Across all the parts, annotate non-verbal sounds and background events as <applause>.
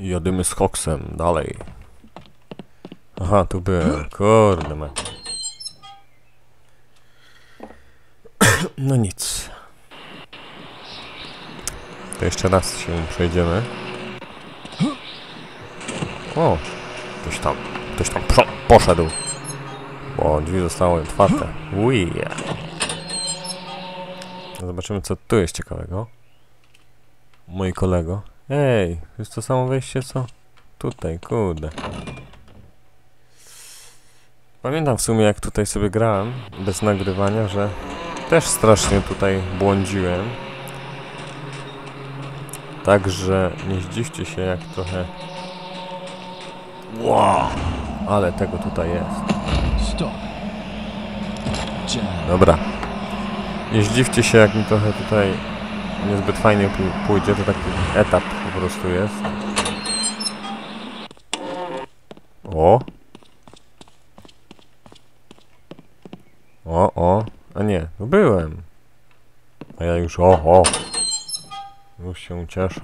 Jadymy z Hoksem, dalej. Aha, tu byłem, kurde ma. <clears throat> No nic. To jeszcze raz się przejdziemy. O, ktoś tam, ktoś tam poszedł. Bo drzwi zostały otwarte. Ui. Zobaczymy co tu jest ciekawego. Mój kolego. Ej, jest to samo wejście co? Tutaj, kurde. Pamiętam w sumie jak tutaj sobie grałem, bez nagrywania, że też strasznie tutaj błądziłem. Także nie zdziwcie się jak trochę... Wow! Ale tego tutaj jest. Dobra. Nie zdziwcie się, jak mi trochę tutaj niezbyt fajnie pój- pójdzie. To taki etap po prostu jest. O! O, o. A nie, no byłem. A ja już, o, o. Już się cieszę.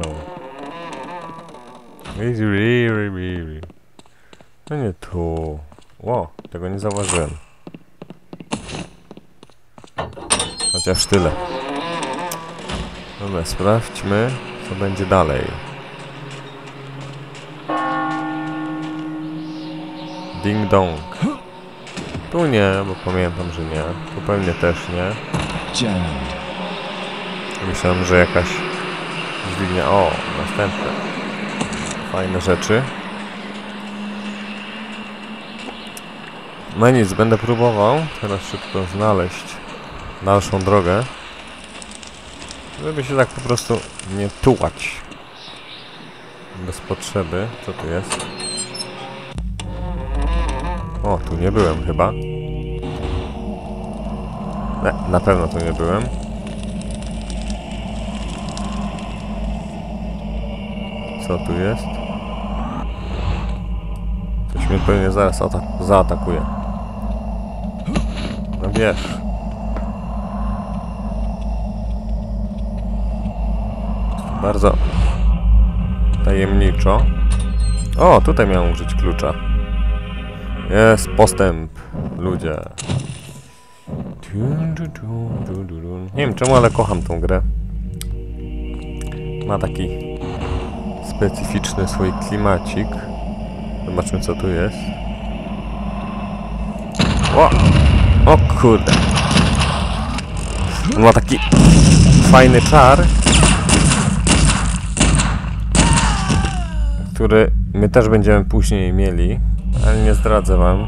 No nie tu. Ło, tego nie zauważyłem. Chociaż tyle. Dobra, sprawdźmy, co będzie dalej. Ding dong. Tu nie, bo pamiętam, że nie. Tu pewnie też nie. Myślałem, że jakaś dźwignia. O, następne. Fajne rzeczy. No nic, będę próbował teraz szybko znaleźć dalszą drogę. Żeby się tak po prostu nie tułać. Bez potrzeby. Co tu jest? O, tu nie byłem chyba. Nie, na pewno tu nie byłem. Co tu jest? Coś mnie pewnie zaraz ata- zaatakuje. No wiesz. Bardzo tajemniczo. O, tutaj miałem użyć klucza. Jest postęp, ludzie. Nie wiem czemu, ale kocham tą grę. Ma taki specyficzny swój klimacik. Zobaczmy co tu jest. O! O kurde. On ma taki fajny czar, który my też będziemy później mieli, ale nie zdradzę wam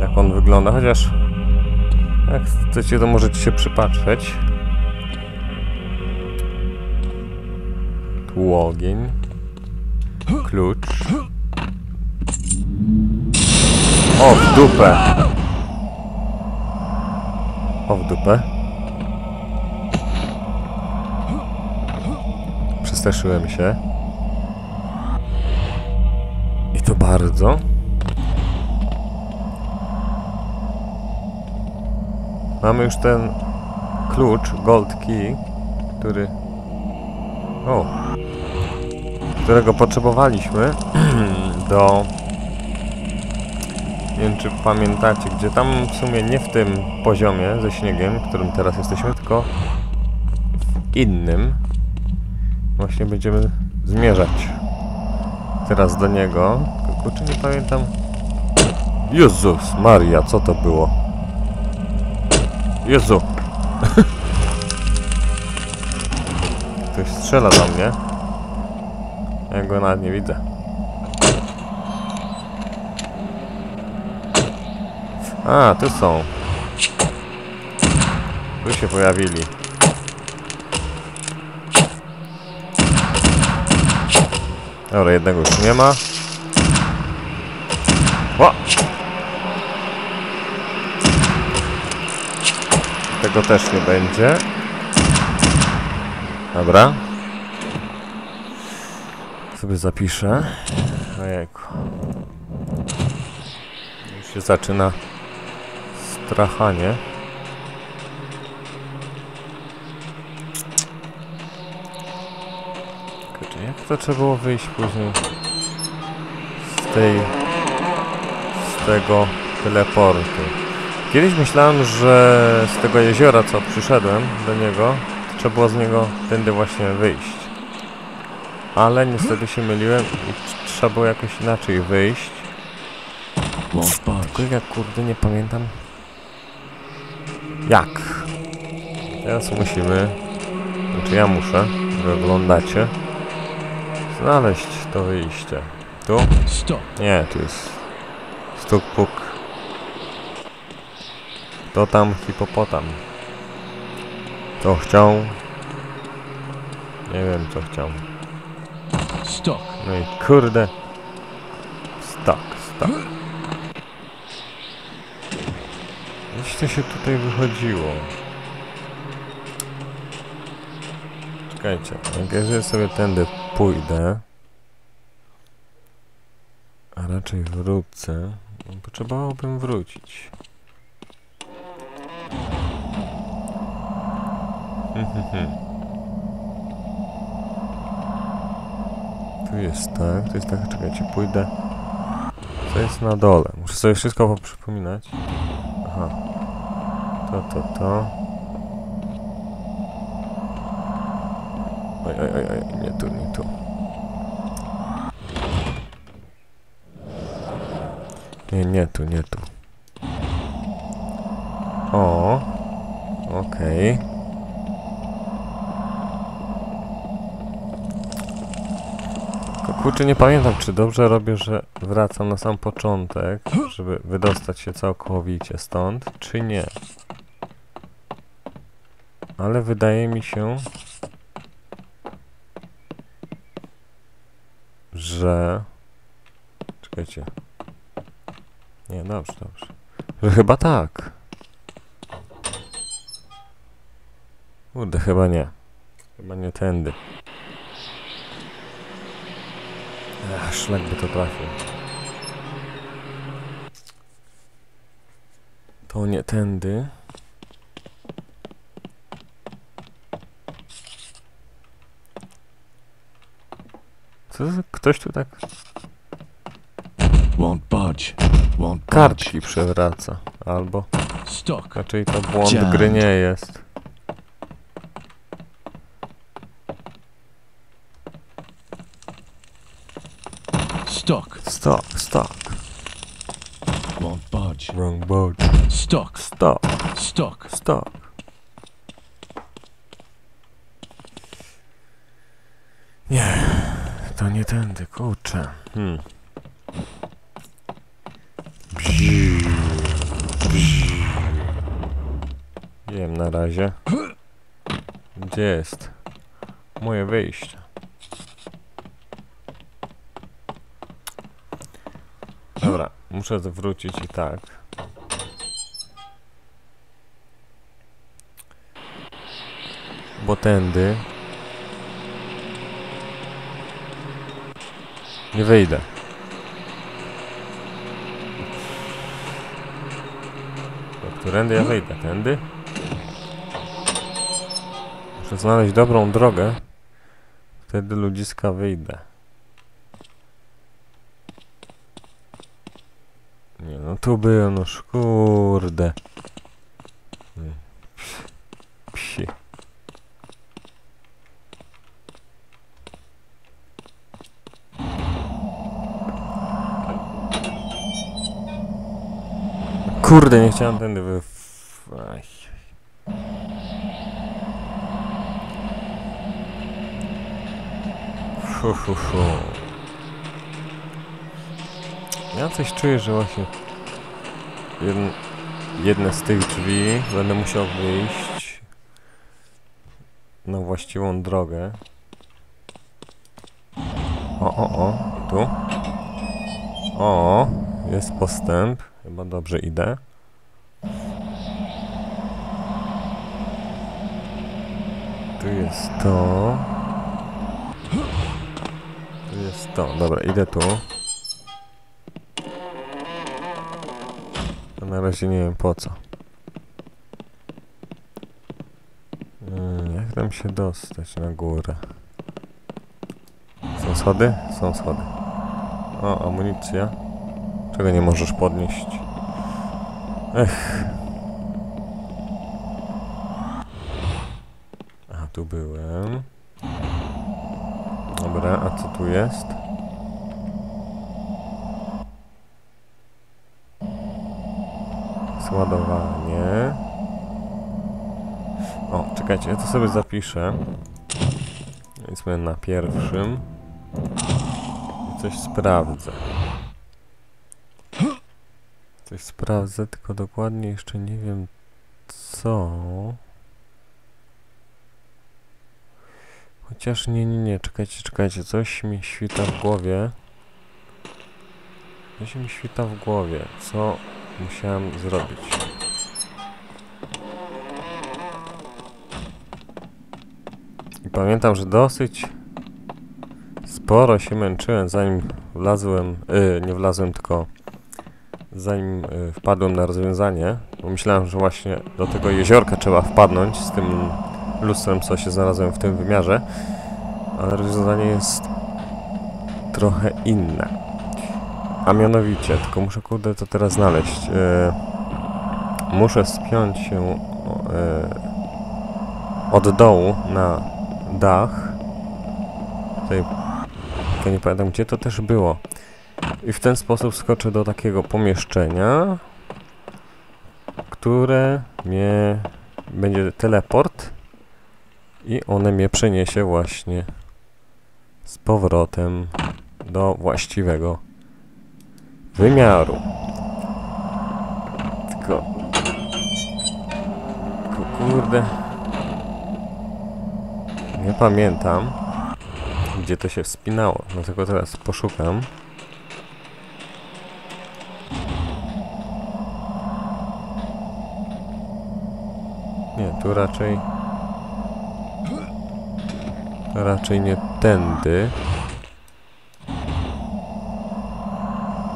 jak on wygląda, chociaż jak chcecie to możecie się przypatrzeć. Tu ogień. Klucz. O, w dupę. O, w dupę. Przestraszyłem się. Bardzo. Mamy już ten klucz, gold key, który... O! Którego potrzebowaliśmy <clears throat> do... Nie wiem, czy pamiętacie, gdzie tam w sumie nie w tym poziomie ze śniegiem, w którym teraz jesteśmy, tylko w innym. Właśnie będziemy zmierzać teraz do niego. Kurczę, nie pamiętam. Jezus Maria, co to było? Jezu! Ktoś strzela do mnie. Ja go nawet nie widzę. A, tu są. Tu się pojawili. Dobra, jednego już nie ma. O! Tego też nie będzie. Dobra. Sobie zapiszę. Ojejku. Już się zaczyna strachanie. Jak to trzeba było wyjść później z tej... tego teleportu. Kiedyś myślałem, że z tego jeziora, co przyszedłem do niego, trzeba było z niego tędy właśnie wyjść. Ale niestety się myliłem i tr- trzeba było jakoś inaczej wyjść. Tylko ja kurde nie pamiętam jak. Teraz musimy, znaczy ja muszę, wy oglądacie, znaleźć to wyjście. Tu? Nie, tu jest stuk puk. To tam hipopotam. Co chciał? Nie wiem co chciał. Stop. No i kurde. Stak. Gdzieś to się tutaj wychodziło. Czekajcie, jak sobie tędy pójdę, a raczej wrócę, potrzebowałbym wrócić. <laughs> Tu jest tak, tu jest tak, czekajcie, pójdę. Co jest na dole? Muszę sobie wszystko poprzypominać. Aha. To, to, to. Oj, oj, oj, oj, nie tu, nie tu. Nie, nie tu, nie tu. O, okej. Tylko kurczę, nie pamiętam, czy dobrze robię, że wracam na sam początek, żeby wydostać się całkowicie stąd, czy nie. Ale wydaje mi się, że... Czekajcie. Nie, dobrze, dobrze. Chyba tak. Kurde, chyba nie. Chyba nie tędy. Ach, szlak by to trafił. To nie tędy. Co ktoś tu tak Won't budge. Won't budge. kartki przewraca? Albo Stock. raczej to błąd Dziad. gry nie jest. Stock. Stop, stop. Won't budge. Wrong boat. Stock. Stop, Stock. stop. Nie, to nie tędy, kurczę. Hmm. Wiem na razie. Gdzie jest moje wyjście? Dobra, muszę wrócić i tak. Bo tędy nie wyjdę. Którędy ja wyjdę? Tędy? Muszę znaleźć dobrą drogę. Wtedy ludziska wyjdę. Nie no tu było, no kurde. Mm. Psi. Kurde, nie chciałem tędy wy... Aj. Fu. Ja coś czuję, że właśnie jedn, jedne z tych drzwi będę musiał wyjść na właściwą drogę. O, o, o, tu. O, jest postęp. Chyba dobrze idę. Tu jest to. Jest to. Dobra, idę tu. A na razie nie wiem po co. Mm, Jak tam się dostać na górę? Co schody? Są schody. O, amunicja. Czego nie możesz podnieść? Ech. A, tu byłem. Dobra, a co tu jest? Składowanie. O, czekajcie, ja to sobie zapiszę. Jesteśmy na pierwszym. I coś sprawdzę. Coś sprawdzę, tylko dokładnie jeszcze nie wiem co. Chociaż nie, nie, nie, czekajcie, czekajcie, coś mi świta w głowie. Coś mi świta w głowie, co musiałem zrobić. I pamiętam, że dosyć sporo się męczyłem, zanim wlazłem, y, nie wlazłem, tylko zanim y, wpadłem na rozwiązanie, bo myślałem, że właśnie do tego jeziorka trzeba wpadnąć z tym lustrem, co się znalazłem w tym wymiarze, ale rozwiązanie jest trochę inne. A mianowicie, tylko muszę kurde to teraz znaleźć. Y, muszę spiąć się y, od dołu na dach. Tutaj, tylko nie pamiętam gdzie to też było. I w ten sposób skoczę do takiego pomieszczenia, które mnie będzie teleport i one mnie przeniesie właśnie z powrotem do właściwego wymiaru. Tylko, tylko kurde, nie pamiętam, gdzie to się wspinało, dlatego teraz poszukam. Nie, tu raczej... Raczej nie tędy.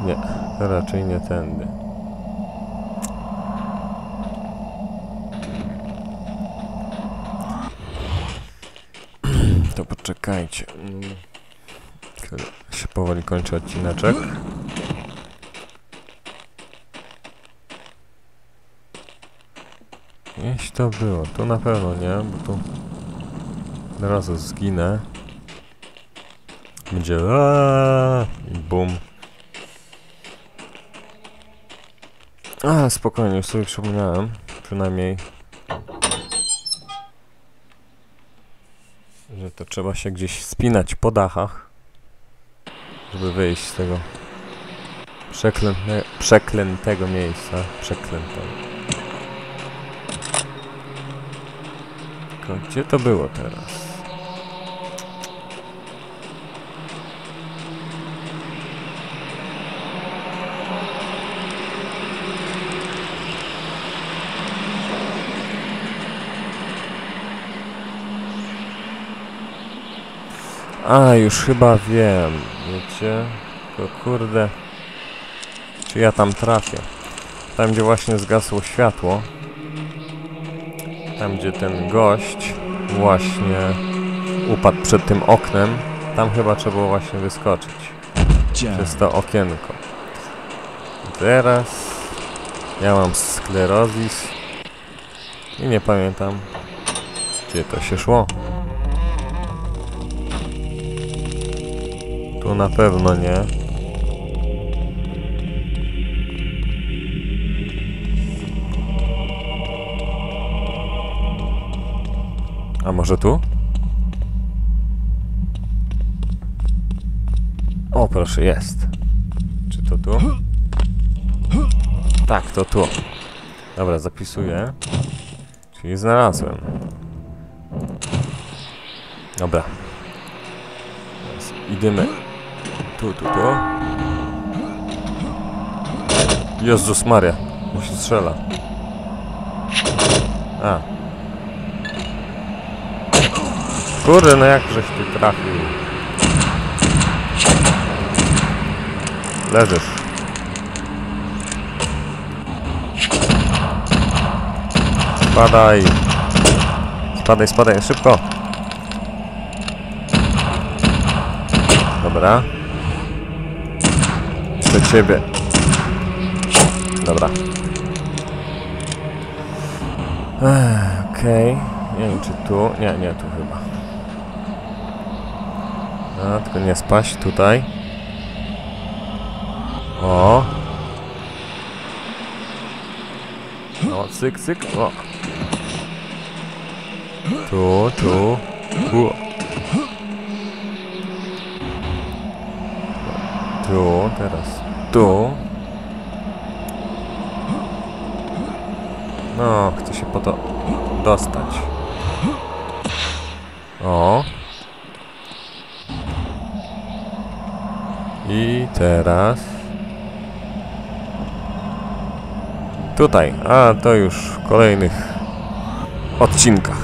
Nie, raczej nie tędy. To poczekajcie. Mm. Się powoli kończy odcineczek. Jeśli to było, to na pewno nie, bo tu od razu zginę. Będzie aaa i bum. A, spokojnie, już sobie przypomniałem. Przynajmniej że to trzeba się gdzieś spinać po dachach, żeby wyjść z tego przeklęte, przeklętego miejsca. Przeklętego. Tylko gdzie to było teraz? A, już chyba wiem, wiecie? Tylko kurde, czy ja tam trafię? Tam, gdzie właśnie zgasło światło, tam, gdzie ten gość właśnie upadł przed tym oknem, tam chyba trzeba było właśnie wyskoczyć przez to okienko. Teraz ja mam sklerozis i nie pamiętam, gdzie to się szło. Tu na pewno nie. A może tu? O, proszę, jest. Czy to tu? Tak, to tu. Dobra, zapisuję. Czyli znalazłem. Dobra. Teraz idziemy. Tu, tu, tu. Jezus Maria. Musi strzela. A. Kurde, no jak żeś ty trafił? Leżysz. Spadaj. Spadaj, spadaj, szybko. Dobra. Do ciebie. Dobra. Okej. Nie wiem czy tu. Nie, nie tu chyba. A, tylko nie spaść tutaj. O. O, cyk, cyk. O. Tu, tu. Tu. Tu, teraz tu. No, chcę się po to dostać. O. I teraz... Tutaj. A, to już w kolejnych odcinkach.